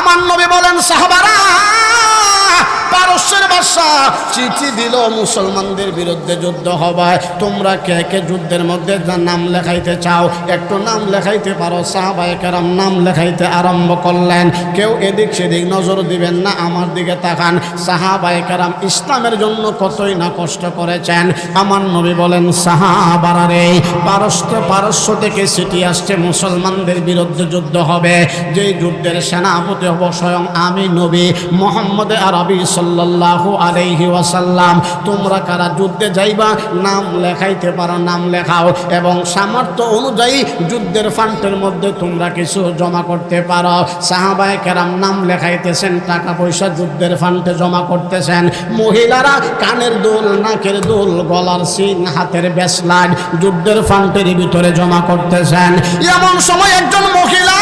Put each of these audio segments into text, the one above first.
আমার নবী বলেন সাহাবারা পারস্যের বাদশা চিঠি দিল, মুসলমানদের বিরুদ্ধে যুদ্ধ হবে। তোমরা কে কে যুদ্ধের মধ্যে নাম লেখাইতে চাও, একটু নাম লেখাইতে পারো। সাহাবায়ে কেরাম নাম লেখাইতে আরম্ভ করলেন। কেউ এদিক সেদিক নজর দিবেন না, আমার দিকে তাকান। সাহাবায়ে কেরাম ইসলামের জন্য কতই না কষ্ট করেছেন। আমার নবী বলেন, সাহাবারা পারস্য পারস্য থেকে সিটি আসছে, মুসলমানদের বিরুদ্ধে যুদ্ধ হবে। যেই যুদ্ধের সেনাপতি হব স্বয়ং আমি নবী মোহাম্মদ আরবি সাল্লাল্লাহু ওয়াসাল্লাম, তোমরা কারা যুদ্ধে যাইবা, নাম লেখাইতে পারো, নাম লেখাও, এবং সামর্থ্য অনুযায়ী যুদ্ধের ফান্ডের মধ্যে তোমরা কিছু জমা করতে পারো। সাহাবায়ে কেরাম নাম লেখাইতেছেন টাকা পয়সা যুদ্ধের ফান্ডে জমা করতেছেন। মহিলারা কানের দুল, নাকের দুল, গলার সিন হাতের ব্যাসলাইট যুদ্ধের ফান্ডের ভিতরে জমা করতেছেন। এমন সময় একজন মহিলা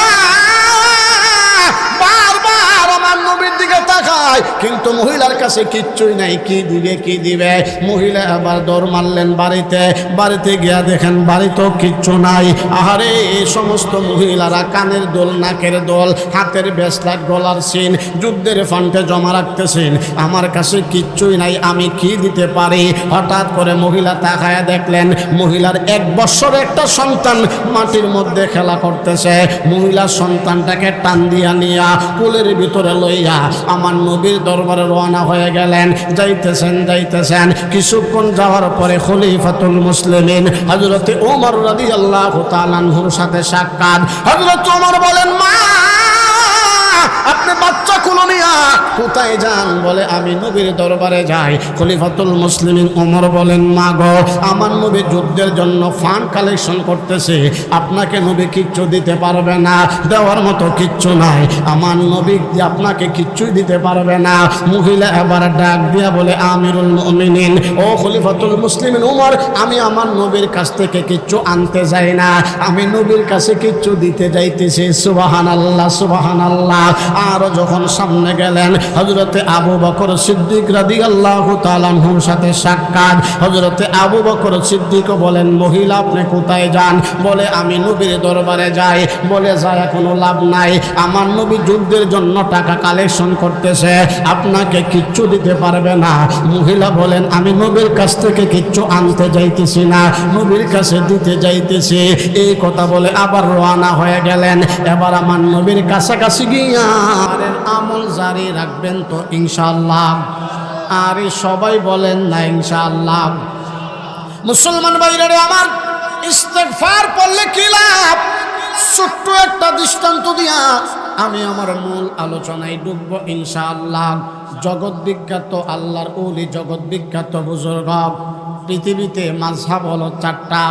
দিকে তাকায়, কিন্তু মহিলার কাছে কিচ্ছুই নাই। কি দিবে কি দিবে? মহিলা আবার দৌড় মারলেন বাড়িতে। বাড়িতে গিয়া দেখেন বাড়িতেও কিচ্ছু নাই। আহারে, এই সমস্ত মহিলারা কানের দোল, নাকের দোল, হাতের বেসলাট গলার সিন, যুদ্ধের ফান্ডে জমা রাখতেছেন। আমার কাছে কিচ্ছুই নাই, আমি কি দিতে পারি? হঠাৎ করে মহিলা তাকায় দেখলেন, মহিলার এক বছর একটা সন্তান মাটির মধ্যে খেলা করতেছে। মহিলার সন্তানটাকে টান দিয়া নিয়া, কুলের ভিতরে লইয়া আমার নবীর দরবারে রওনা হয়ে গেলেন। যাইতেছেন যাইতেছেন। কিছুক্ষণ যাওয়ার পরে খলিফাতুল মুসলিমিন হজরতে ওমর রাদি আল্লাহ তালানহুর সাথে সাক্ষাৎ। হজরত ওমর বলেন, মা আপনি বাচ্চা কোন নিয়া কোথায় যান? বলে, আমি নবীর দরবারে যাই। খলিফাতুল মুসলিমিন ওমর বলেন, মা গো, আমার নবী যুদ্ধের জন্য ফান্ড কালেকশন করতেছে। আপনাকে নবী কিচ্ছু দিতে পারবে না, দেওয়ার মতো কিচ্ছু নাই। আমার নবী আপনাকে কিচ্ছুই দিতে পারবে না। মহিলা এবার ডাক দিয়া বলে, আমিরুল মুমিনিন, ও খলিফাতুল মুসলিমিন উমর আমি আমার নবীর কাছ থেকে কিচ্ছু আনতে যাই না। আমি নবীর কাছে কিচ্ছু দিতে যাইতেছি। সুবাহান আল্লাহ সুবাহান আল্লাহ আরও যখন সামনে গেলেন হজরতে আবু বকর সিদ্দিক রাদি আল্লাহ তালানহুর সাথে সাক্ষাৎ। হজরতে আবু বকর সিদ্দিকও বলেন, মহিলা, আপনি কোথায় যান? বলে, আমি নবীর দরবারে যাই। বলে যায় কোনো লাভ নাই। আমার নবী যুদ্ধের জন্য টাকা কালেকশন করতেছে। আপনাকে কিচ্ছু দিতে পারবে না। মহিলা বলেন, আমি নবীর কাছ থেকে কিচ্ছু আনতে যাইতেছি না। নবীর কাছে দিতে যাইতেছি। এই কথা বলে আবার রওনা হয়ে গেলেন। এবার আমার নবীর কাছাকাছি গিয়া আরের আমল জারি রাখবেন তো ইনশাল্লাহ আরে সবাই বলেন না ইনশাআল্লাহ। মুসলমান ভাইরা আমার, ইস্তেগফার পড়লে কি লাভ? ছোট্ট একটা দৃষ্টান্ত দিয়া আমি আমার মূল আলোচনায় ডুববো ইনশাআল্লাহ। জগৎ বিখ্যাত আল্লাহর ওলি, জগৎ বিখ্যাত বুজুর্গ। পৃথিবীতে মাঝহাব হলো চারটা।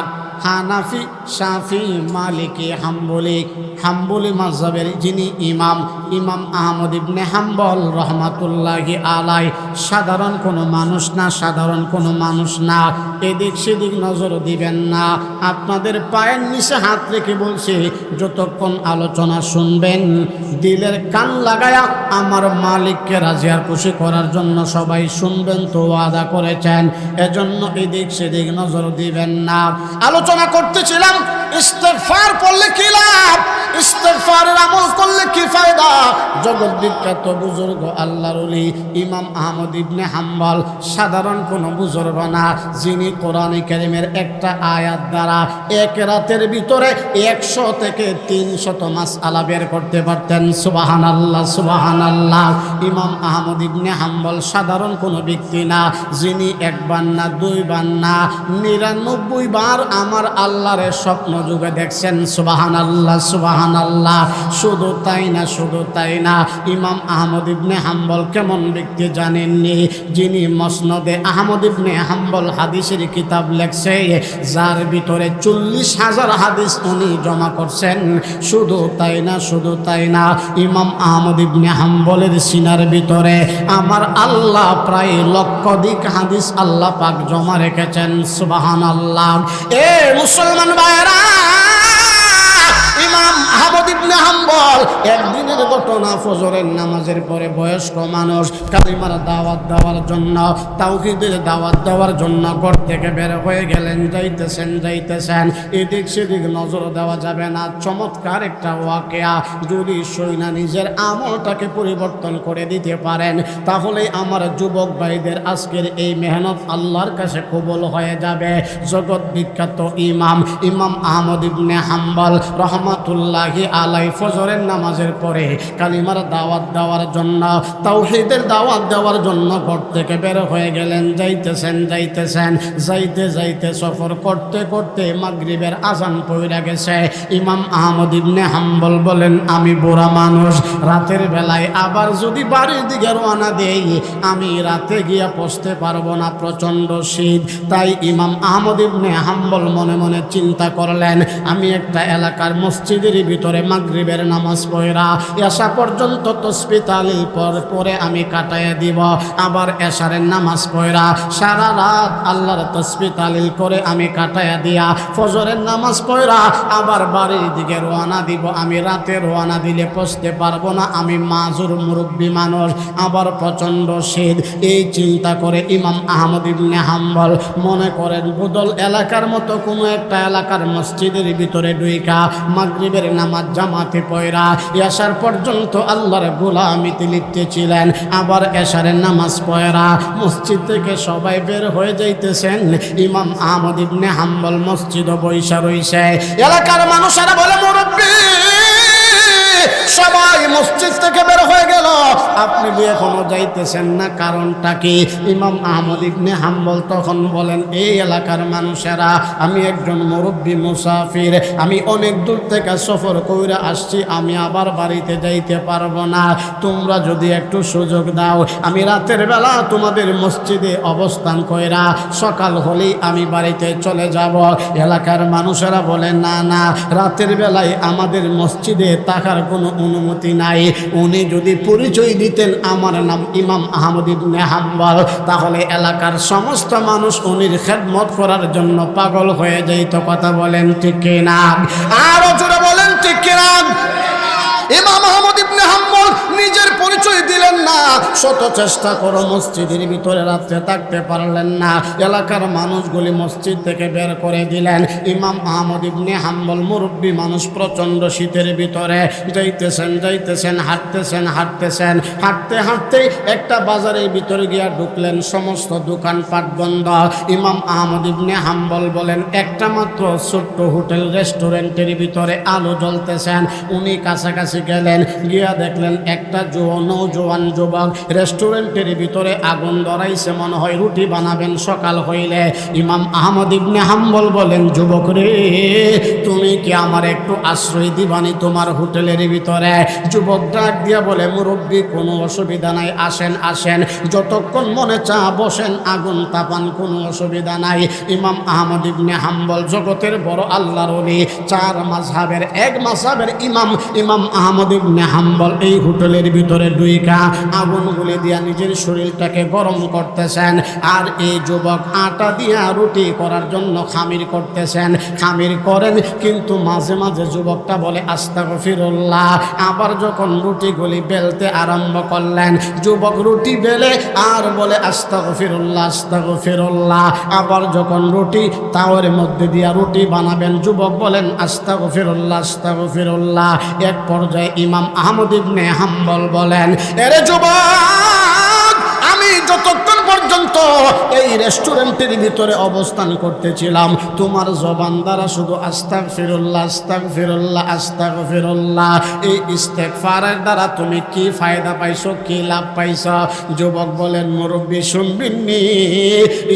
হানাফি, শাফি, মালিকি, হাম্বলি হাম্বলি মাঝহাবের যিনি ইমাম ইমাম আহমদ ইবনে হাম্বল রহমাতুল্লাহি আলাই সাধারণ কোনো মানুষ না, সাধারণ কোনো মানুষ না। এদিক সেদিক নজর দিবেন না। আপনাদের পায়ের নিচে হাত রেখে বলছি, যতক্ষণ আলোচনা শুনবেন, দিলের কান লাগায়া আমার মালিককে রাজিয়ার খুশি করার জন্য সবাই শুনবেন, তো আদা করেছেন। এজন্য এদিক সেদিক নজর দিবেন না। আলোচনা করতেছিলাম ইস্তেফার পড়লে কি লাভ? ইস্তেগফারের আমল করলে কি ফায়দা? জগৎ বিখ্যাত বুজুর্গ, আল্লাহর ইমাম আহমদ ইবনে হাম্বল, সাধারণ কোনো বুজুর্গ না, যিনি কোরআনে কারিমের একটা আয়াত দ্বারা এক রাতের ভিতরে একশো থেকে তিনশত মাস আলা বের করতে পারতেন। সুবাহান আল্লাহ সুবাহান আল্লাহ ইমাম আহমদ ইবনে হাম্বল সাধারণ কোনো ব্যক্তি না, যিনি একবার না, দুইবার না, নিরানব্বই বার আমার আল্লাহরের স্বপ্ন যুগে দেখছেন। সুবাহান আল্লাহ সুবাহান আল্লাহ শুধু তাই না, শুধু তাই না, ইমাম আহমদ ইবনে হাম্বল কেমন ব্যক্তি জানেননি? যিনি মসনদে আহমদ ইবনে হাম্বল হাদিসের কিতাব লেখছে, যার ভিতরে চল্লিশ হাজার হাদিস উনি জমা করছেন। শুধু তাই না, শুধু তাই না, ইমাম আহমদ ইবনে হাম্বলের সিনার ভিতরে আমার আল্লাহ প্রায় লক্ষাধিক হাদিস আল্লাহ পাক জমা রেখেছেন সুবাহান আল্লাহ এ মুসলমান ভাইরা বয়স্ক মানুষ কালিমার দাওয়াত দেওয়ার জন্য, তাওহীদের দাওয়াত দেওয়ার জন্য ঘর থেকে বের হয়ে গেলেন, যাইতেছেন যাইতেছেন। এদিক সেদিক নজর দেওয়া যাবে না। চমৎকার একটা ওয়াকেয়া। যদি সৈনা নিজের আমলটাকে পরিবর্তন করে দিতে পারেন, তাহলে আমার যুবক ভাইদের আজকের এই মেহনত আল্লাহর কাছে কবল হয়ে যাবে। জগৎ বিখ্যাত ইমাম ইমাম আহমদ ইবনে হাম্বল রহমাতুল্লাহি আলাই ফজরের নামাজের পরে কালিমার দাওয়াত দেওয়ার জন্য, তাওহীদের দাওয়াত দেওয়ার জন্য ঘর থেকে বের হয়ে গেলেন, যাইতেছেন যাইতেছেন, যাইতে যাইতে সফর করতে করতে মাগরিবের আজান পইরা গেছে। ইমাম আহমদ ইবনে হাম্বল বলেন, আমি বুড়া মানুষ, রাতের বেলায় আবার যদি বাড়ির দিকে রওনা দেই, আমি রাতে গিয়া পৌঁছতে পারব না, প্রচণ্ড শীত। তাই ইমাম আহমদ ইবনে হাম্বল মনে মনে চিন্তা করলেন, আমি একটা এলাকার মসজিদের ভিতরে মাগরিবের নামাজ পড়া। এসা পর্যন্ত তসবি তালিল পর পরে আমি কাটাইয়া দিব। আবার এশারের নামাজ পড়া। সারা রাত আল্লাহর তসবি তালিল করে আমি কাটাইয়া দিয়া ফজরের নামাজ পড়া। আবার বাড়ির দিকে রওনা দিব। আমি রাতে রওনা দিলে পৌঁছতে পারব না। আমি মাজুর মুরব্বী মানুষ। আবার প্রচণ্ড শীত। এই চিন্তা করে ইমাম আহমদ ইবনে হাম্বল মনে করেন, বদল এলাকার মতো কোনো একটা এলাকার মসজিদের ভিতরে ডুইকা মাগরিবের নামাজ জামাতে পয়রা এসার পর্যন্ত আল্লাহর গোলামিতে লিপ্তে ছিলেন আবার এশারের নামাজ পয়রা মসজিদ থেকে সবাই বের হয়ে যাইতেছেন। ইমাম আহমদ ইবনে হাম্বল মসজিদ বৈশা রইছে। এলাকার মানুষেরা বলে সবাই মসজিদ থেকে বের হয়ে গেল। আপনি এখনও যাইতেছেন না? কারণটা কি? ইমাম আহমদ ইবনে হাম্বল তখন বলেন, এই এলাকার মানুষেরা, আমি একজন মুরব্বী মুসাফির, আমি অনেক দূর থেকে সফর করে আসছি, আমি আবার বাড়িতে যাইতে পারব না। তোমরা যদি একটু সুযোগ দাও, আমি রাতের বেলা তোমাদের মসজিদে অবস্থান কইরা সকাল হলেই আমি বাড়িতে চলে যাব। এলাকার মানুষেরা বলে, না না, রাতের বেলায় আমাদের মসজিদে থাকার কোনো অনুমতি নাই। উনি যদি পরিচয় দিতেন, আমার নাম ইমাম আহমদ ইবনে হাম্বাল, তাহলে এলাকার সমস্ত মানুষ উনির খেদমত করার জন্য পাগল হয়ে যাইত কথা বলেন ঠিক কিনা? আর বলেন ঠিক কিনা? ইমাম আহমদ ইবনে হাম্বল নিজের পরিচয় দিলেন না। শত চেষ্টা করো মসজিদের ভিতরে রাত্রে থাকতে পারলেন না। এলাকার মানুষগুলি মসজিদ থেকে বের করে দিলেন। ইমাম আহমদ ইবনে হাম্বল মুরব্বী মানুষ প্রচণ্ড শীতের ভিতরে। যাইতেছেন যাইতেছেন, হাঁটতেছেন হাঁটতেছেন। হাঁটতে হাঁটতে একটা বাজারের ভিতরে গিয়া ঢুকলেন। সমস্ত দোকানপাট বন্ধ। ইমাম আহমদ ইবনে হাম্বল বলেন, একটা মাত্র ছোট্ট হোটেল, রেস্টুরেন্টের ভিতরে আলো জ্বলতেছেন উনি কাছাকাছি গেলেন, গিয়া দেখলেন একটা নৌজোয়ান যুবক রেস্টুরেন্টের ভিতরে আগুন ধরাইছে, মনে হয় রুটি বানাবেন, সকাল হইলে। ইমাম আহমদ ইবনে হাম্বল বলেন, যুবক রে, তুমি কি আমার একটু আশ্রয় দিবানি তোমার হোটেলের ভিতরে? যুবক ডাক দিয়া বলে, মুরব্বী, কোনো অসুবিধা নাই, আসেন আসেন। যতক্ষণ মনে চা বসেন, আগুন তাপান, কোনো অসুবিধা নাই। ইমাম আহমদ ইবনে হাম্বল, জগতের বড় আল্লাহর অলি চার মাঝহাবের এক মাঝহাবের ইমাম। ইমাম আহমদ ইবনে হাম্বল এই হোটেলের ভিতরে ডুইকা আগুন গুলে দিয়া নিজের শরীরটাকে গরম করতেছেন। আর এই যুবক আটা দিয়া রুটি করার জন্য খামির করতেছেন। খামির করেন, কিন্তু মাঝে মাঝে যুবকটা বলে আস্তা ফিরুল্লাহ আবার যখন রুটিগুলি বেলতে আরম্ভ করলেন, যুবক রুটি বেলে আর বলে আস্তা ফিরুল্লাহ আস্তা ফিরুল্লাহ আবার যখন রুটি তাওয়ার মধ্যে দিয়া রুটি বানাবেন, যুবক বলেন আস্তা ফিরুল্লাহ আস্তা ফিরুল্লাহ এক পর্যায়ে ইমাম আহমদ ইবনে হাম্বল বলেন এরে যুবক আমি যতক্ষণ পর্যন্ত এই রেস্টুরেন্টের ভিতরে অবস্থান করতেছিলাম। তোমার জবান দ্বারা শুধু আস্তাক ফিরুল্লাহ আস্তাক ফিরুল্লাহ আস্তাক ফিরুল্লাহ এই ইস্তেকফারের দ্বারা তুমি কি ফায়দা পাইছো, কি লাভ পাইছ? যুবক বলেন, মুরব্বী শুনবিননি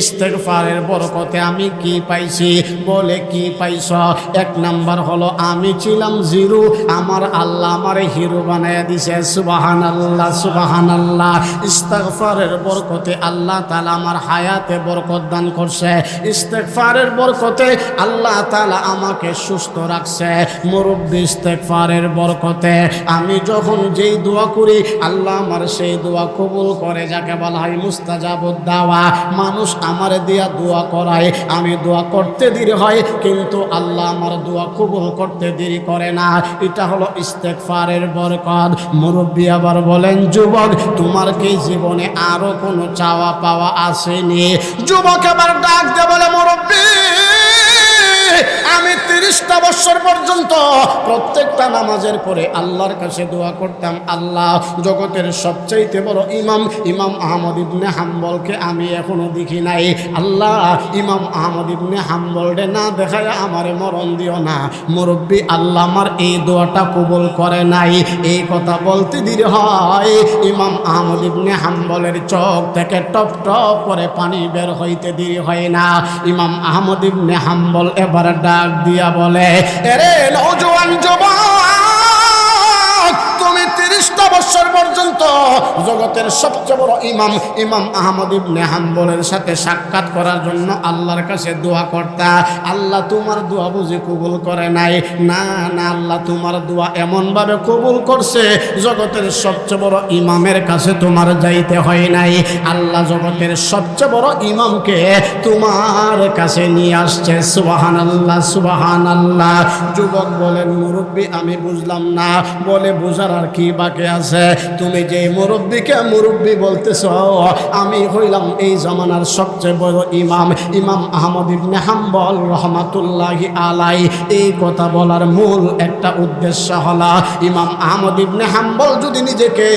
ইস্তেকফারের বরকতে আমি কি পাইছি? বলে কি পাইছ? এক নাম্বার হলো, আমি ছিলাম জিরো। আমার আল্লাহ আমার হিরো বানায় দিছে। সুবাহান আল্লাহ সুবাহান আল্লাহ ইস্তেকফারের বরকতে আল্লাহ আল্লাহ তালা আমার হায়াতে বরকত দান করছে ইস্তেকফারের বরকতে আল্লাহ তালা আমাকে সুস্থ রাখছে। মুরব্বী ইস্তেকফারের বরকতে আমি যখন যেই দোয়া করি, আল্লাহ আমার সেই দোয়া কবুল করে, যাকে বলা হয় মুস্তাজাবুদ দাওয়া মানুষ আমার দিয়া দোয়া করায়, আমি দোয়া করতে দেরি হয়, কিন্তু আল্লাহ আমার দোয়া কবুল করতে দেরি করে না। এটা হলো ইস্তেকফারের বরকত। মুরব্বী আবার বলেন, যুবক, তোমার কি জীবনে আরও কোনো চাওয়া পাওয়া আসেনি। যুবক আবার ডাক দে বলে মুরব্বী। আমি তিরিশটা বছর পর্যন্ত প্রত্যেকটা নামাজের পরে আল্লাহর কাছে দোয়া করতাম, আল্লাহ, জগতের সবচাইতে বড় ইমাম ইমাম আহমদ ইবনে হাম্বলকে আমি এখনও দেখি নাই। আল্লাহ, ইমাম আহমদ ইবনে হাম্বলরে না দেখায় আমারে মরণ দিও না। মুরব্বী, আল্লাহ আমার এই দোয়াটা কবুল করে নাই। এই কথা বলতে দেরি হয়। ইমাম আহমদ ইবনে হাম্বলের চোখ থেকে টপ টপ করে পানি বের হইতে দেরি হয় না। ইমাম আহমদ ইবনে হাম্বল এবার ডাক দিয়া বলে এরে নৌজওয়ান জবান তুমি তিরিশটা বছর পর্যন্ত জগতের সবচেয়ে বড় ইমাম ইমাম আহমদ ইবনে হাম্বলের সাথে সাক্ষাৎ করার জন্য আল্লাহর কাছে দোয়া করতা। আল্লাহ তোমার দোয়া বুঝে কবুল করে নাই। না না, আল্লাহ তোমার দোয়া এমনভাবে কবুল করছে, জগতের সবচেয়ে বড় ইমামের কাছে তোমার যাইতে হয় নাই। আল্লাহ জগতের সবচেয়ে বড় ইমামকে তোমার কাছে নিয়ে আসছে। সুবাহান আল্লাহ সুবাহান আল্লাহ যুবক বলেন, মুরব্বী, আমি বুঝলাম না। বলে, বুঝার আর কি বাকি আছে? তুমি যে মুরব্বীকে মুরব্বী বলতেছ, আমি হইলাম এই জমানার সবচেয়ে বড় ইমাম ইমাম আহমদ ইবনে হাম্বল রহমাতুল্লাহি আলাই এই কথা বলার মূল একটা উদ্দেশ্য হলো, ইমাম আহমদ ইবনে হাম্বল যদি নিজেকে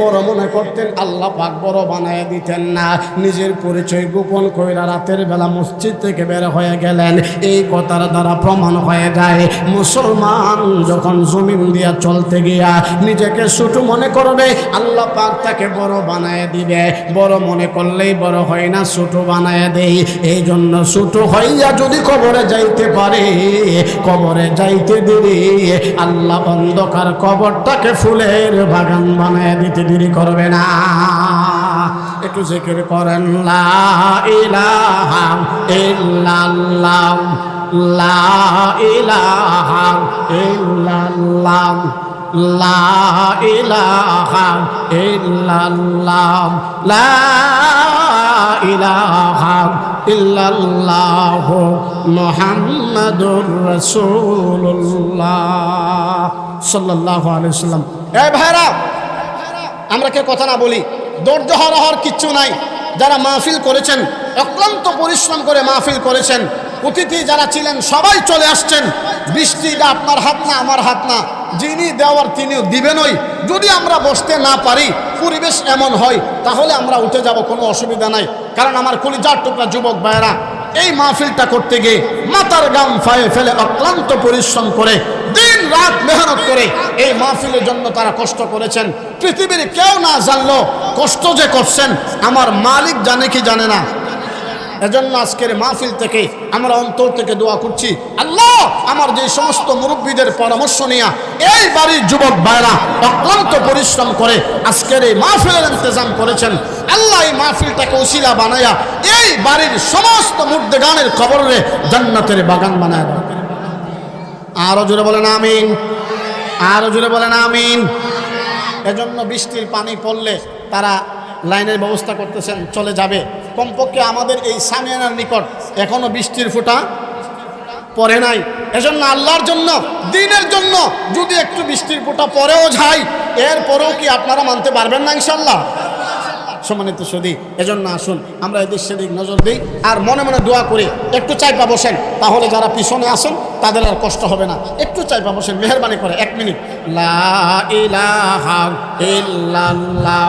বড় মনে করতেন, আল্লাহ পাক বড় বানায় দিতেন না। নিজের পরিচয় গোপন কইরা রাতের বেলা মসজিদ থেকে বের হয়ে গেলেন। এই কথার দ্বারা প্রমাণ হয়ে যায়, মুসলমান যখন জমিন দিয়া চলতে গিয়া নিজেকে ছোট মনে করবে, আল্লাহ পাক তাকে বড় বানায় দিবে। বড় মনে করলেই বড় হয় না, ছোট বানায় দেই। এই জন্য ছোট হইয়া যদি কবরে যাইতে পারে, কবরে যাইতে দেরি। আল্লাহ অন্ধকার কবরটাকে ফুলের বাগান বানায় দিতে দেরি করবে না। একটু জিকির করেন, লা ইলাহা ইল্লাল্লাহ, লা ইলাহা ইল্লাল্লাহ। লা ইলাহা ইল্লাল্লাহ, লা ইলাহা ইল্লাল্লাহ মুহাম্মাদুর রাসূলুল্লাহ সাল্লাল্লাহু আলাইহি সাল্লাম এই ভাইরা, আমরা কে কথা না বলি, ধৈর্য হওয়ার কিচ্ছু নাই। যারা মাহফিল করেছেন, অক্লান্ত পরিশ্রম করে মাহফিল করেছেন, অতিথি যারা ছিলেন, সবাই চলে আসছেন। বৃষ্টিটা আপনার হাত না, আমার হাত না। যিনি দেওয়ার তিনিও দিবেনই যদি আমরা বসতে না পারি, পরিবেশ এমন হয়, তাহলে আমরা উঠে যাব, কোনো অসুবিধা নাই। কারণ আমার কলিজার টুকরা যুবক ভাইয়েরা, এই মাহফিলটা করতে গিয়ে মাতার গাম ফায়ে ফেলে অক্লান্ত পরিশ্রম করে, দিন রাত মেহনত করে এই মাহফিলের জন্য তারা কষ্ট করেছেন। পৃথিবীর কেউ না জানলো, কষ্ট যে করছেন, আমার মালিক জানে কি জানে না। এজন্য আজকের মাহফিল থেকে আমরা অন্তর থেকে দোয়া করছি, আল্লাহ আমার যে সমস্ত মুরব্বীদের পরামর্শ নিয়ে এই বাড়ির যুবক ভাইরা অক্লান্ত পরিশ্রম করে আজকের এই মাহফিলের ইন্তজাম করেছেন। আল্লাহ এই মাহফিলটাকে উশিলা বানায়া এই বাড়ির সমস্ত মুর্দে গানের খবরে জান্নাতের বাগান বানায় দেয় আরও জোরে বলেন আমিন। আরও জোরে বলেন আমিন। এজন্য বৃষ্টির পানি পড়লে তারা লাইনের ব্যবস্থা করতেছেন, চলে যাবে। কমপক্ষে আমাদের এই সামিয়ানার নিকট এখনও বৃষ্টির ফোঁটা পড়ে নাই। এজন্য আল্লাহর জন্য, দিনের জন্য যদি একটু বৃষ্টির ফোঁটা পরেও যায়, এরপরেও কি আপনারা মানতে পারবেন না ইনশাল্লাহ সম্মানিত সদি, এজন্য আসুন, আমরা এদের সেদিক নজর দিই আর মনে মনে দোয়া করি, একটু চাইপা বসেন, তাহলে যারা পিছনে আসেন, তাদের আর কষ্ট হবে না। একটু চাইপা বসেন, মেহরবানি করে, এক মিনিট। লা ইলাহা ইল্লাল্লাহ।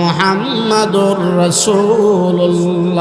মুহাম্মাদুর রাসূলুল্লাহ।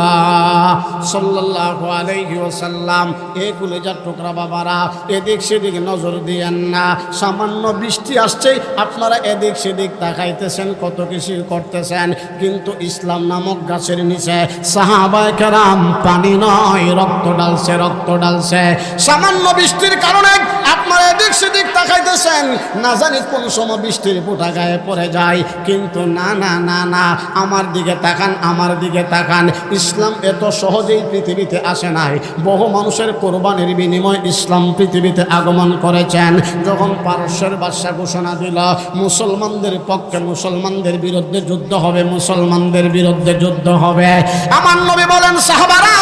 সাল্লাল্লাহু আলাইহি ওয়াসাল্লাম। এই কলেজার টুকরা বাবারা, এদিক সেদিক নজর দিয়েন না। সামান্য বৃষ্টি আসছে, আপনারা এদিক সেদিক তাকাইতেছেন, কত কিছু করতেছেন। কিন্তু ইসলাম নামক গাছের নিচে সাহাবায়ে কেরাম পানি নয়, রক্ত ডালছে রক্ত ডালছে সামান্য বৃষ্টির কারণে আপনারা এদিক সেদিক তাকাইতেছেন। না জানি কোন সময় বৃষ্টির ফোঁটা গায়ে পড়ে যায়, কিন্তু না না না না না আমার দিকে তাকান, আমার দিকে তাকান। ইসলাম এত সহজেই পৃথিবীতে আসে নাই। বহু মানুষের কোরবানির বিনিময় ইসলাম পৃথিবীতে আগমন করেছেন। যখন পারস্যের বাদশা ঘোষণা দিল, মুসলমানদের পক্ষে মুসলমানদের বিরুদ্ধে যুদ্ধ হবে, মুসলমানদের বিরুদ্ধে যুদ্ধ হবে। আমার নবী বলেন, সাহাবারা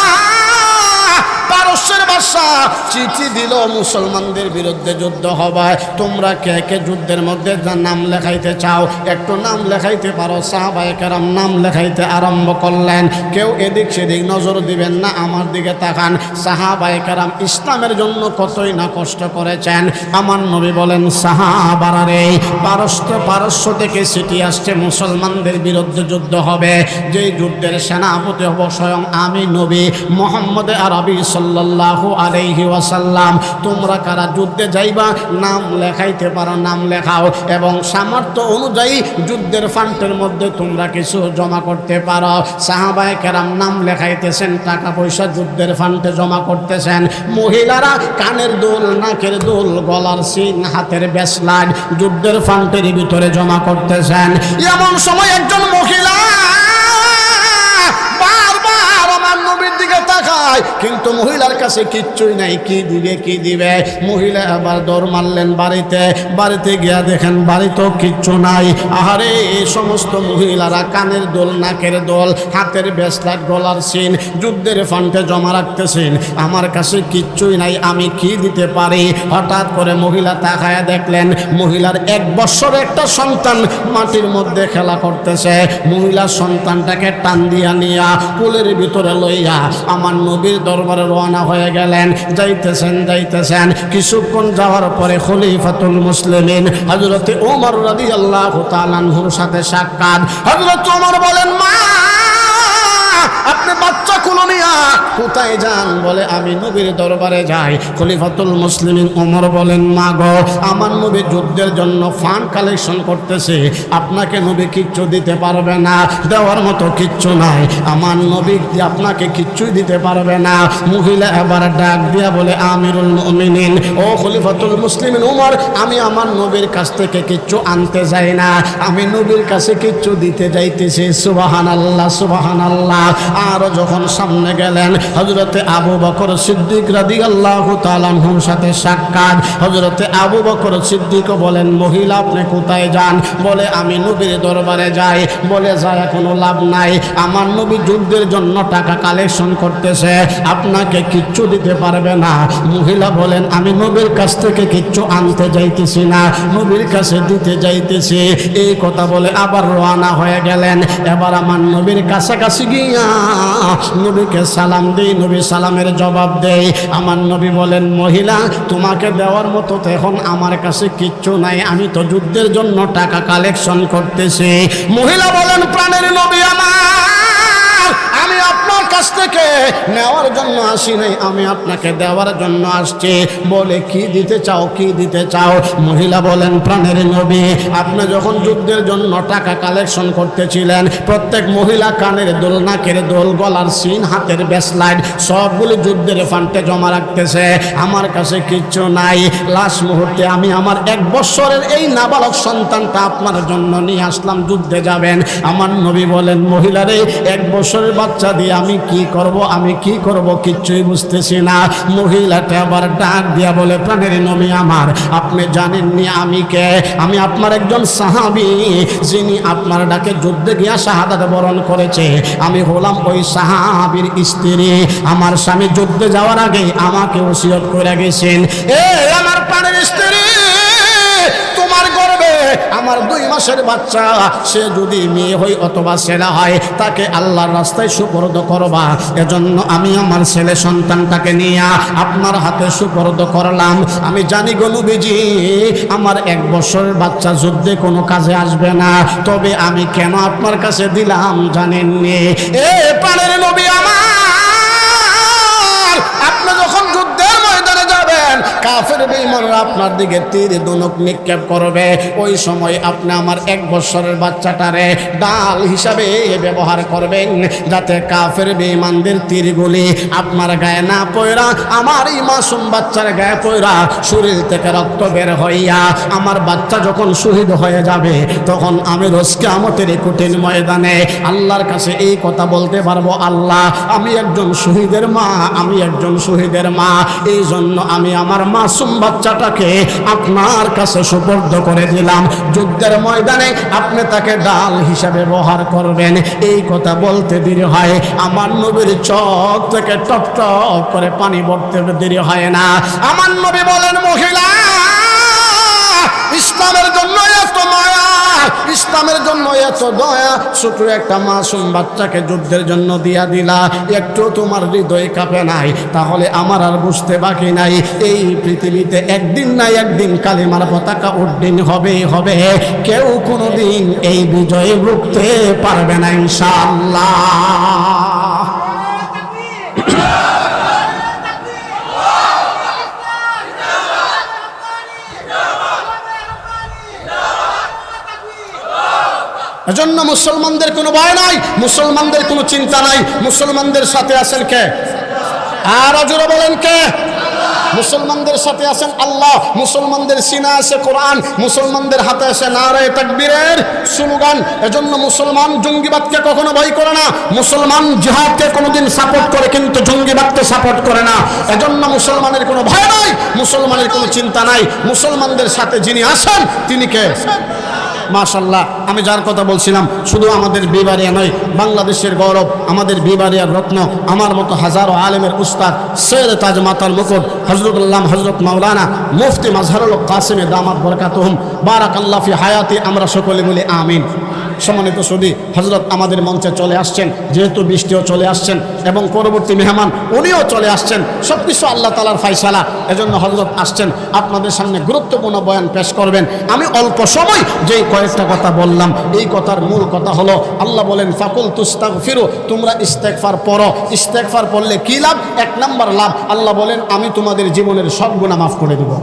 পারস্যের বাদশা চিঠি দিল মুসলমানদের বিরুদ্ধে যুদ্ধ হবে তোমরা কে কে যুদ্ধের মধ্যে নাম লেখাইতে চাও, একটু নাম লেখাইতে পারো। সাহাবায়ে কেরাম নাম লেখাইতে আরম্ভ করলেন। কেউ এদিক সেদিক নজর দিবেন না, আমার দিকে তাকান। সাহাবায়ে কেরাম ইসলামের জন্য কতই না কষ্ট করেছেন। আমার নবী বলেন, সাহাবারা পারস্য পারস্য থেকে সিটি আসছে, মুসলমানদের বিরুদ্ধে যুদ্ধ হবে। যেই যুদ্ধের সেনাপতি হব স্বয়ং আমি নবী মোহাম্মদ আরবি সাল্লাল্লাহু আলাইহি ওয়াসাল্লাম, তোমরা কারা যুদ্ধে যাইবা, নাম লেখাইতে পারো, নাম লেখাও, এবং সামর্থ্য অনুযায়ী যুদ্ধের ফান্ডের মধ্যে তোমরা কিছু জমা করতে পারো। সাহাবায়ে কেরাম নাম লেখাইতেছেন টাকা পয়সা যুদ্ধের ফান্ডে জমা করতেছেন। মহিলারা কানের দুল, নাকের দুল, গলার সিন হাতের বেসলাট যুদ্ধের ফান্ডের ভিতরে জমা করতেছেন। এমন সময় একজন দিকে তাকায়, কিন্তু মহিলার কাছে কিচ্ছুই নাই। কি দিবে কি দিবে? মহিলা আবার দৌড় মারলেন বাড়িতে। বাড়িতে গিয়া দেখেন বাড়িতেও কিচ্ছু নাই। আহারে এই সমস্ত মহিলারা কানের দোল, নাকের দোল, হাতের বেসলাট গলার সিন, যুদ্ধের ফান্ডে জমা রাখতেছেন। আমার কাছে কিচ্ছুই নাই, আমি কি দিতে পারি? হঠাৎ করে মহিলা তাকায় দেখলেন, মহিলার এক বছর একটা সন্তান মাটির মধ্যে খেলা করতেছে। মহিলার সন্তানটাকে টান দিয়া নিয়া কুলের ভিতরে লইয়া আমার নবীর দরবারে রওনা হয়ে গেলেন। যাইতেছেন যাইতেছেন। কিছুক্ষণ যাওয়ার পরে খলিফাতুল মুসলিমিন হজরতে ওমর রাদি আল্লাহ তালানহুর সাথে সাক্ষাৎ। হজরত ওমর বলেন, মা আপনি বাচ্চা কুলো নিয়া কোথায় যান? বলে, আমি নবীর দরবারে যাই। খলিফাতুল মুসলিমিন ওমর বলেন, মা গো, আমার নবী যুদ্ধের জন্য ফান্ড কালেকশন করতেছে। আপনাকে নবী কিচ্ছু দিতে পারবে না, দেওয়ার মতো কিচ্ছু নাই। আমার নবী আপনাকে কিচ্ছুই দিতে পারবে না। মহিলা এবার ডাক দিয়া বলে, আমিরুল মুমিনিন, ও খলিফাতুল মুসলিমিন উমর আমি আমার নবীর কাছ থেকে কিচ্ছু আনতে যাই না। আমি নবীর কাছে কিচ্ছু দিতে যাইতেছি। সুবাহান আল্লাহ সুবাহান আল্লাহ আরও যখন সামনে গেলেন হজরতে আবু বকর সিদ্দিক রাদি আল্লাহ তালানহুর সাথে সাক্ষাৎ। হজরতে আবু বকর সিদ্দিক বলেন, মহিলা, আপনি কোথায় যান? বলে, আমি নবীর দরবারে যাই। বলে যায় কোনো লাভ নাই। আমার নবী যুদ্ধের জন্য টাকা কালেকশন করতেছে। আপনাকে কিচ্ছু দিতে পারবে না। মহিলা বলেন, আমি নবীর কাছ থেকে কিচ্ছু আনতে যাইতেছি না। নবীর কাছে দিতে যাইতেছি। এই কথা বলে আবার রওনা হয়ে গেলেন। এবার আমার নবীর কাছাকাছি গিয়া নবীকে সালাম দেই, নবী সালামের জবাব দেই। আমার নবী বলেন, মহিলা, তোমাকে দেওয়ার মতো তো এখন আমার কাছে কিচ্ছু নাই। আমি তো যুদ্ধের জন্য টাকা কালেকশন করতেছি। মহিলা বলেন, প্রাণের নবী আমার। কাছ থেকে নেওয়ার জন্য আসি নাই, আমি আপনাকে দেওয়ার জন্য আসছি। বলে, কি দিতে চাও, কি দিতে চাও? মহিলা বলেন, প্রাণের নবী। আপনি যখন যুদ্ধের জন্য টাকা কালেকশন করতেছিলেন, প্রত্যেক মহিলা কানের দোল, নাকের দোল, গলার সিন, হাতের বেসলাইট সবগুলি যুদ্ধের ফান্ডে জমা রাখতেছে। আমার কাছে কিচ্ছু নাই। লাস্ট মুহূর্তে আমি আমার এক বছরের এই নাবালক সন্তানটা আপনার জন্য নিয়ে আসলাম, যুদ্ধে যাবেন। আমার নবী বলেন, মহিলারে, এক বছরের বাচ্চা দিয়ে আমি কি করব, আমি কি করব কিচ্ছুই বুঝতেছি না। মহিলাটা আবার ডাক দিয়া বলে, প্রাণের নবী আমার, আপনি জানেননি আমি কে? আমি আপনার একজন সাহাবি, যিনি আপনার ডাকে যুদ্ধে গিয়া শাহাদাত বরণ করেছে। আমি হলাম ওই সাহাবির স্ত্রী। আমার স্বামী যুদ্ধে যাওয়ার আগে আমাকে ওসিয়ত করে গেছেন। এ আমার প্রাণের স্ত্রী আমার দুই মাসের বাচ্চা, সে যদি মেয়ে হয় অথবা ছেলে হয়, তাকে আল্লাহর রাস্তায় সুপর্দ করবা। এজন্য আমি আমার ছেলে সন্তানটাকে নিয়ে আপনার হাতে সুপর্দ করলাম। আমি জানি গনুবিজি আমার এক বছরের বাচ্চা যুদ্ধে কোনো কাজে আসবে না। তবে আমি কেন আপনার কাছে দিলাম জানেননি? এ প্রাণের নবী আমার! কাফের বেঈমানরা আপনার দিকে তীর দনক নিক্ষেপ করবে। ওই সময় আপনি আমার এক বছরের বাচ্চাটারে ডাল হিসাবে ব্যবহার করবেন যাতে কাফের বেঈমানদের তীরগুলি আপনার গায়ে না পয়রা আমার এই মাসুম বাচ্চার গায়ে পয়রা শরীর থেকে রক্ত বের হইয়া আমার বাচ্চা যখন শহীদ হয়ে যাবে, তখন আমি রোজকে আমতের কঠিন ময়দানে আল্লাহর কাছে এই কথা বলতে পারব, আল্লাহ, আমি একজন শহীদের মা, আমি একজন শহীদের মা এই জন্য আমি আমার মাসুম বাচ্চাটাকে আপনার কাছে সুপর্দ করে দিলাম। যুদ্ধের ময়দানে আপনি তাকে ডাল হিসাবে ব্যবহার করবেন। এই কথা বলতে দেরি হয়। আমার নবীর চোখ থেকে টপ টপ করে পানি ভরতে দেরি হয় না। আমার নবী বলেন, মহিলা, ইসলামের জন্য এত মায়া ইসলামের জন্য এত দয়া ছোট একটা মাসুম বাচ্চাকে যুদ্ধের জন্য দিয়া দিলা। একটু তোমার হৃদয় কাঁপে নাই, তাহলে আমার আর বুঝতে বাকি নাই। এই পৃথিবীতে একদিন না একদিন কালিমার পতাকা উড্ডিন হবেই হবে। কেউ কোনোদিন এই বিজয়ে রুখতে পারবে না, ইনশাআল্লাহ। এজন্য মুসলমানদের কোনো ভয় নাই, মুসলমানদের কোনো চিন্তা নাই। মুসলমানদের সাথে আছেন কে? আর অজুরা বলেন কে? মুসলমানদের সাথে আছেন আল্লাহ। মুসলমানদের সিনা আছে কোরআন, মুসলমানদের হাতে আছে নারায় তাকবীরের স্লোগান। এজন্য মুসলমান জঙ্গিবাদকে কখনো ভয় করে না। মুসলমান জিহাদকে কোনোদিন সাপোর্ট করে, কিন্তু জঙ্গিবাদকে সাপোর্ট করে না। এজন্য মুসলমানের কোনো ভয় নাই, মুসলমানের কোনো চিন্তা নাই। মুসলমানদের সাথে যিনি আসেন তিনি কে? মাশাল্লাহ আমি যার কথা বলছিলাম, শুধু আমাদের বিবারিয়া নয়, বাংলাদেশের গৌরব, আমাদের বিবারিয়ার রত্ন, আমার মতো হাজারো আলেমের উস্তাদ, সৈয়দ তাজ মাতার মুকুট হজরতুল্লাম হজরত মাওলানা মুফতি মাজহারুল কাসিমে দামাত বরকাতহুম বারাক আল্লাফি হায়াতি, আমরা সকলে বলি আমিন। সম্মানিত সদী হজরত আমাদের মঞ্চে চলে আসছেন, যেহেতু বৃষ্টিও চলে আসছেন এবং পরবর্তী মেহমান উনিও চলে আসছেন সব কিছু আল্লাহ তালার ফাইসালা এজন্য হজরত আসছেন, আপনাদের সামনে গুরুত্বপূর্ণ বয়ান পেশ করবেন। আমি অল্প সময় যেই কয়েকটা কথা বললাম, এই কথার মূল কথা হলো, আল্লাহ বলেন ফাকুল তুস্তাক ফিরো তোমরা ইস্তেকফার পড়ো। ইস্তেকফার পড়লে কী লাভ? এক নাম্বার লাভ। আল্লাহ বলেন, আমি তোমাদের জীবনের সব গুণা মাফ করে দেবো।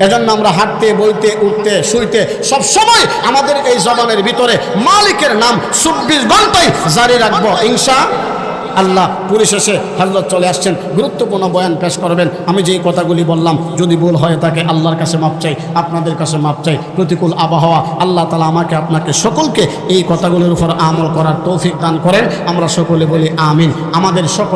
এজন্য আমরা হাঁটতে, বইতে, উঠতে, শুইতে সব সময় আমাদের এই জবানের ভিতরে মালিকের নাম চব্বিশ ঘন্টায় জারি রাখব। ইনশা আল্লাহ পরিশেষে হজরত চলে আসছেন। গুরুত্বপূর্ণ বয়ান পেশ করবেন। আমি যেই কথাগুলি বললাম, যদি ভুল হয়ে থাকে আল্লাহর কাছে মাপ চাই, আপনাদের কাছে মাপ চাই। প্রতিকূল আবহাওয়া, আল্লাহ তালা আমাকে, আপনাকে সকলকে এই কথাগুলোর উপর আমল করার তৌফিক দান করেন। আমরা সকলে বলি আমিন। আমাদের সকল